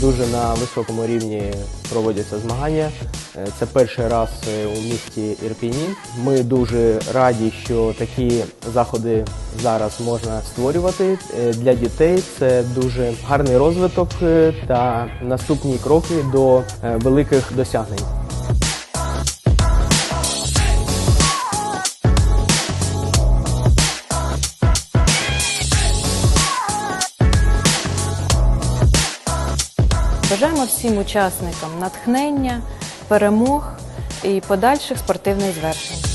дуже на високому рівні проводяться змагання. Е, Це перший раз е, у місті Ірпіні. Ми дуже раді, що такі заходи зараз можна створювати Е, для дітей. Це дуже гарний розвиток та наступні кроки до великих досягнень. Бажаємо всім учасникам натхнення, перемог і подальших спортивних звершень.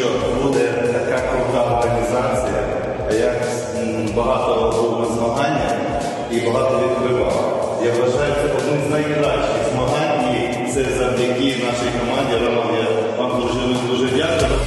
Що буде така крута організація, як м, багато робимо змагання і багато відкривав. Я вважаю, це одним з найкращих змагань, і це завдяки нашій команді. Роман, я вам дуже дуже дякую.